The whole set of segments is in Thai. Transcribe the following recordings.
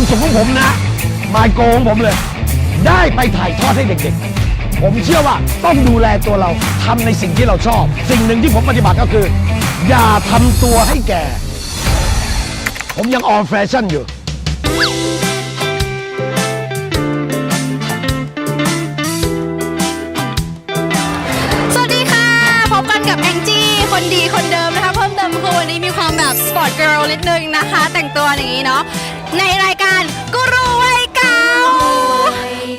ความสุขของผมนะมาโกงผมเลย ได้ไปถ่ายทอดให้เด็กๆ ผมเชื่อว่าต้องดูแลตัวเราทำในสิ่งที่เราชอบ สิ่งหนึ่งที่ผมปฏิบัติก็คือ อย่าทำตัวให้แก่ ผมยังออ l แฟชั่นอยู่สวัสดีค่ะพบกันกับแองจี้คนดีคนเดิมนะคะ เพิ่มเติมคือวันนี้มีความแบบสปอร์ตเกิร์ลนิดนึงนะคะ แต่งตัวอย่างนี้เนาะ ในรายการกูรูวัยเก่า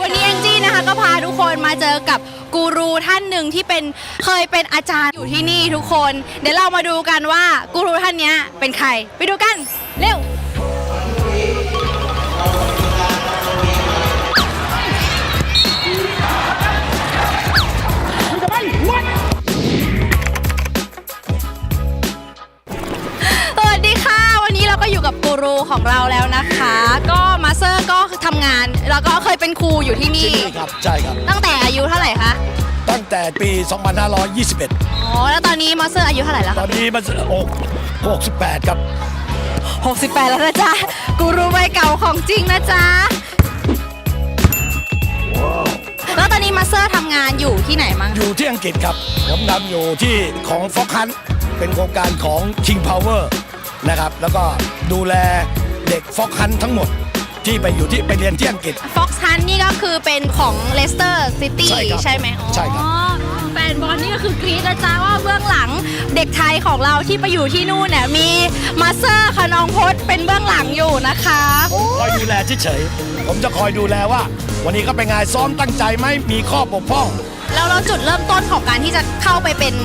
วันนี้แองจี้นะคะก็พาทุกคนมาเจอกับกูรูท่านหนึ่งที่เป็นเคยเป็นอาจารย์อยู่ที่นี่ทุกคน เดี๋ยวเรามาดูกันว่ากูรูท่านเนี้ยเป็นใคร ไปดูกัน เร็ว สวัสดีค่ะ วันนี้เราก็อยู่กับกูรูของเราแล้ว นะคะ ก็มาสเตอร์ก็ทำงาน แล้วก็เคยเป็นครูอยู่ที่นี่ที่นี่ ครับใช่ครับ ตั้งแต่อายุเท่าไหร่คะตั้งแต่ปี 2521 อ๋อแล้วตอนนี้มาสเตอร์อายุเท่าไหร่แล้วตคะอนนี้มัน68 ครับ 68 แล้วนะจ๊ะกูรูวัยเก่าของจริงนะจ๊ะแล้วตอนนี้มาสเตอร์ทำงานอยู่ที่ไหนมั้งอยู่ที่อังกฤษครับ ผมทำอยู่ที่ของฟอกฮันเป็นโครงการของ King Power นะครับ แล้วก็ดูแล เด็กฟอกฮันทั้งหมด ที่ไปอยู่ที่ไปเรียนที่อังกฤษ Fox Hunt นี่ก็คือเป็นของเลสเตอร์ซิตี้ใช่ครับใช่ไหมอ๋อใช่ครับ แฟนบอลนี่ก็คือกรี๊ดนะจ๊ะว่าเบื้องหลังเด็กไทยของเราที่ไปอยู่ที่นู่นเนี่ยมีมาสเตอร์คานองพจน์เป็นเบื้องหลังอยู่นะคะคอยดูแลเฉยๆผมจะคอยดูแลว่า วันนี้ก็เป็นไงซ้อมตั้งใจไหมมีข้อบกพร่อง แล้วเราจุดเริ่มต้นของการที่จะเข้าไปเป็น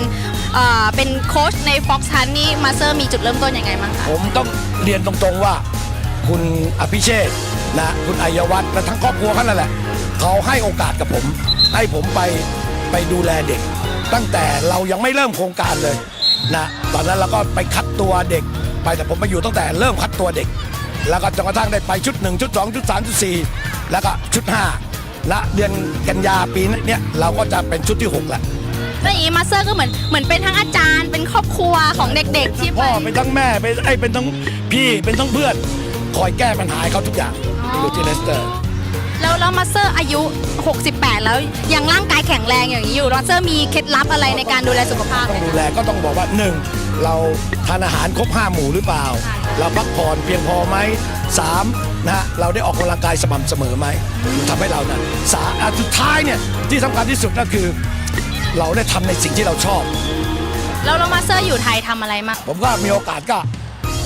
เอ่อเป็นโค้ชใน Fox Hunt นี่มาสเตอร์มีจุดเริ่มต้นยังไงบ้างคะ ผมต้องเรียนตรงๆว่า คุณอภิเชษฐ์นะคุณอัยวัฒน์และทั้งครอบครัวเขานั่นแหละเขาให้โอกาสกับผม ให้ผมไปไปดูแลเด็ก ตั้งแต่เรายังไม่เริ่มโครงการเลยนะตอนนั้นเราก็ไปคัดตัวเด็ก ไปแต่ผมไปอยู่ตั้งแต่เริ่มคัดตัวเด็ก แล้วก็จนกระทั่งได้ไปชุด 1 ชุด 2 ชุด 3 ชุด 4 แล้วก็ชุด5และเดือนกันยาปีเนี้ยเราก็จะเป็นชุดที่6แล้วแล้วอย่างนี้มาสเตอร์ก็เหมือนเหมือนเป็นทั้งอาจารย์เป็นครอบครัวของเด็กๆที่ไปพ่อเป็นทั้งแม่เป็นไอ้ยเป็นทั้งพี่เป็นทั้งเพื่อน คอยแก้ปัญหาให้เขาทุกอย่างอยู่ที่เลสเตอร์ แล้วแล้วมาสเตอร์อายุ 68 แล้วยังร่างกายแข็งแรงอย่างนี้อยู่มาสเตอร์มีเคล็ดลับอะไรในการดูแลสุขภาพไหต้มองดูคะแลก็ต้องบอกว่าหนึ่งเราทานอาหารครบห้าหมู่หรือเปล่า เราพักผ่อนเพียงพอไหมสามนะฮะเราได้ออกกำลังกายสม่ำเสมอไหมทำให้เรานะสาอะสุดท้ายเนี่ยที่สำคัญที่สุดก็คือ เราได้ทำในสิ่งที่เราชอบ แล้วแล้วมาสเตอร์อยู่ไทยทำอะไรมางผมก็มีโอกาสก็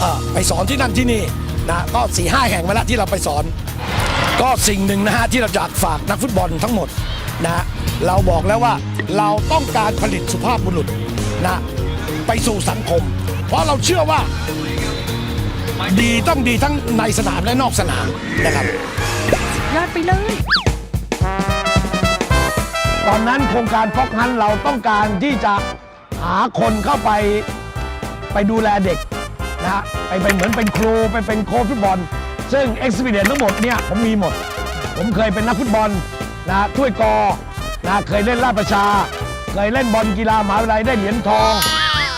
เอ่อไปสอนที่นั่นที่นี่ นะก็สี่ห้าแห่งมาแล้วที่เราไปสอน ก็สิ่งหนึ่งนะฮะที่เราอยากฝากนักฟุตบอลทั้งหมดนะฮะเราบอกแล้วว่าเราต้องการผลิตสุภาพบุรุษนะไปสู่สังคม เพราะเราเชื่อว่าดีต้องดีทั้งในสนามและนอกสนามนะครับ ยอดไปเลย ตอนนั้นโครงการฟอกฮันเราต้องการที่จะหาคนเข้าไปไปดูแลเด็ก นะฮะไปเป็นเหมือนเป็นครูไปเป็นโค้ชฟุตบอล ซึ่งเอ็กซ์เพรียทั้งหมดเนี่ยผมมีหมด ผมเคยเป็นนักฟุตบอลนะถ้วยกอนะเคยเล่นราชประชา เคยเล่นบอลกีฬามหาวิทยาลัยได้เหรียญทอง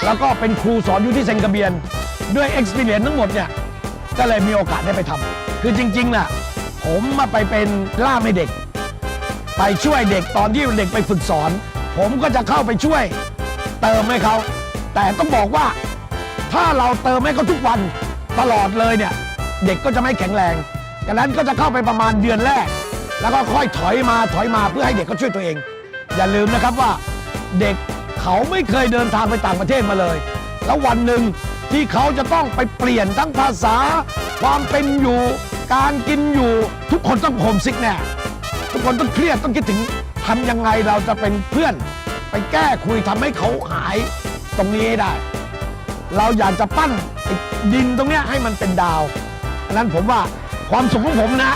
แล้วก็เป็นครูสอนอยู่ที่เซนกระเบียน ด้วยเอ็กซ์เพรียทั้งหมดเนี่ยก็เลยมีโอกาสได้ไปทำคือจริงๆน่ะผมมาไปเป็นล่ามให้เด็ก ไปช่วยเด็กตอนที่เด็กไปฝึกสอน ผมก็จะเข้าไปช่วยเติมให้เขา แต่ต้องบอกว่า ถ้าเราเติมให้เขาทุกวันตลอดเลยเนี่ย เด็กก็จะไม่แข็งแรงดังนั้นก็จะเข้าไปประมาณเดือนแรก แล้วก็ค่อยถอยมาถอยมาเพื่อให้เด็กเขาช่วยตัวเอง อย่าลืมนะครับว่าเด็กเขาไม่เคยเดินทางไปต่างประเทศมาเลย แล้ววันหนึ่งที่เขาจะต้องไปเปลี่ยนทั้งภาษา ความเป็นอยู่ การกินอยู่ทุกคนต้องโฮมซิกแน่ทุกคนต้องเครียดต้องคิดถึงทำยังไงเราจะเป็นเพื่อน ไปแก้คุยทำให้เขาหายตรงนี้ให้ได้ เราอยากจะปั้นไอ้ดินตรงเนี้ยให้มันเป็นดาว อันนั้นผมว่าความสุขของผมนะ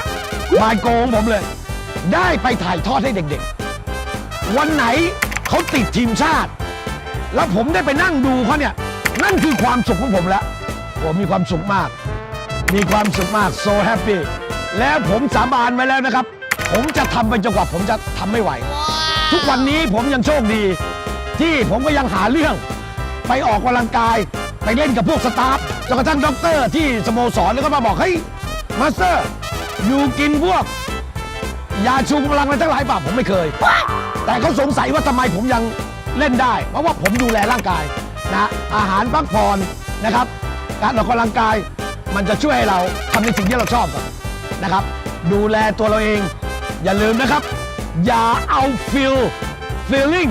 มายโกของผมเลย ได้ไปถ่ายทอดให้เด็กๆ วันไหนเขาติดทีมชาติ แล้วผมได้ไปนั่งดูเขาเนี่ย นั่นคือความสุขของผมแล้ว ผมมีความสุขมาก มีความสุขมาก so happy แล้วผมสาบานไว้แล้วนะครับ ผมจะทำไปจนกว่าผมจะทำไม่ไหว ทุกวันนี้ผมยังโชคดี ที่ผมก็ยังหาเรื่องไปออกกำลังกาย ไปเล่นกับพวกสตาฟจนกระทั่งด็อกเตอร์ที่สโมสรแล้วก็มาบอกเฮ้ยมาสเตอร์อยู่กินพวก ยาชูกำลังอะไรทั้งหลายเปล่าผมไม่เคย แต่เขาสงสัยว่าทำไมผมยังเล่นได้ เพราะว่าผมดูแลร่างกายนะอาหารพักผ่อนนะครับ การออกกำลังกายมันจะช่วยให้เราทำในสิ่งที่เราชอบก่อนนะครับ ดูแลตัวเราเอง อย่าลืมนะครับ อย่าเอาฟิลฟีลลิ่ง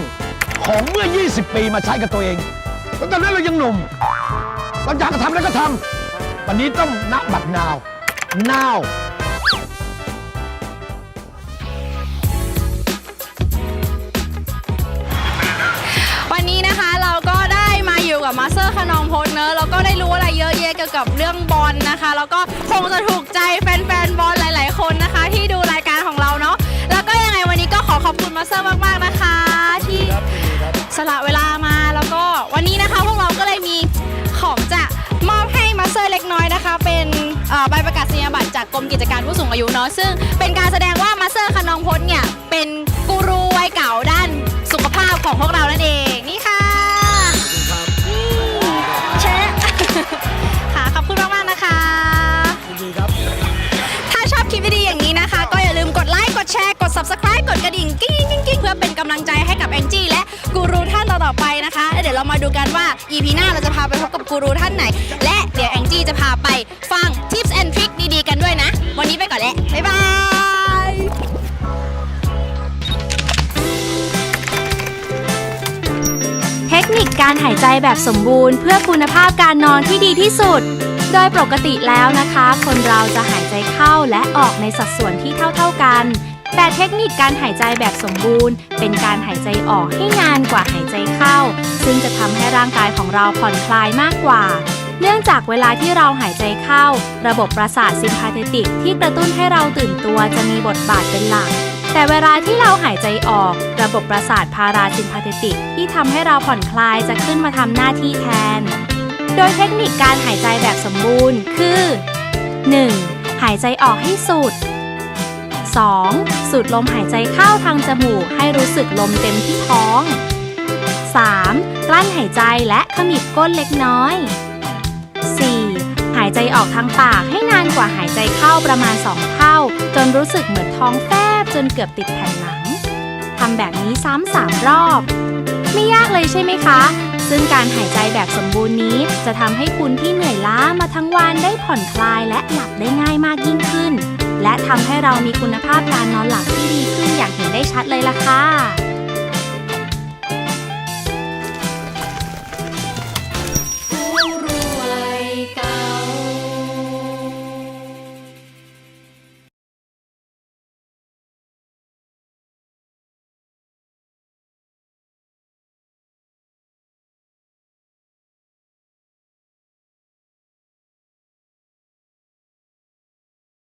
ของเมื่อ 20 ปีมาใช้กับตัวเอง ตอนนั้นเรายังหนุ่ม เราอยากจะทำอะไรก็ทำวันนี้ต้องณบัดนาว now วันนี้นะคะเราก็ได้มาอยู่กับมาสเตอร์คนองพจน์เนอะแล้วก็ได้รู้อะไรเยอะแยะเกี่ยวกับเรื่องบอลนะคะ แล้วก็คงจะถูกใจแฟนๆบอลหลาย ๆ คนนะคะ ที่ดูรายการของเราเนาะแล้วก็ยังไงวันนี้ก็ขอขอบคุณมาสเตอร์มากๆนะคะ ที่สละเวลามา เลยมีของจะมอบให้มาสเตอร์เล็กน้อยนะคะ เป็นใบประกาศนียบัตรจากกรมกิจการผู้สูงอายุเนาะซึ่งเป็นการแสดงว่ามาสเตอร์คนองพจน์เนี่ยเป็นกูรูวัยเก่าด้านสุขภาพของพวกเรานั่นเองนี่ค่ะแชะค่ะขอบคุณมากๆนะคะถ้าชอบคลิปดีๆอย่างนี้นะคะ ก็อย่าลืมกดไลค์กดแชร์กด subscribe กดกระดิ่งกิ้งกิ้งกิ้งเพื่อเป็นกำลังใจให้ ต่อไปนะคะแล้วเดี๋ยวเรามาดูกันว่า EP หน้าเราจะพาไปพบกับกูรูท่านไหน และเดี๋ยวแองจี้จะพาไปฟัง tips and trick ดีๆกันด้วยนะ วันนี้ไปก่อนแล้ว บ๊ายบายเทคนิคการหายใจแบบสมบูรณ์ เพื่อคุณภาพการนอนที่ดีที่สุด โดยปกติแล้วนะคะ คนเราจะหายใจเข้าและออกในสัดส่วนที่เท่า ๆกัน แต่เทคนิคการหายใจแบบสมบูรณ์ เป็นการหายใจออกให้นานกว่าหายใจเข้า ซึ่งจะทำให้ร่างกายของเราผ่อนคลายมากกว่า เนื่องจากเวลาที่เราหายใจเข้า ระบบประสาทซิมพาเทติกที่กระตุ้นให้เราตื่นตัวจะมีบทบาทเป็นหลัก แต่เวลาที่เราหายใจออก ระบบประสาทพาราซิมพาเทติกที่ทำให้เราผ่อนคลายจะขึ้นมาทำหน้าที่แทน โดยเทคนิคการหายใจแบบสมบูรณ์คือ 1. หายใจออกให้สุด 2. สูดลมหายใจเข้าทางจมูกให้รู้สึกลมเต็มที่ท้อง 3. กลั้นหายใจและขมิบก้นเล็กน้อย 4. หายใจออกทางปากให้นานกว่าหายใจเข้าประมาณ 2 เท่า จนรู้สึกเหมือนท้องแฟบจนเกือบติดแผ่นหลังทำแบบนี้ซ้ำสามรอบ ไม่ยากเลยใช่ไหมคะ ซึ่งการหายใจแบบสมบูรณ์นี้ จะทำให้คุณที่เหนื่อยล้ามาทั้งวันได้ผ่อนคลายและหลับได้ง่ายมากยิ่ง และทำให้เรามีคุณภาพการนอนหลับที่ดีขึ้นอย่างเห็นได้ชัดเลยล่ะค่ะ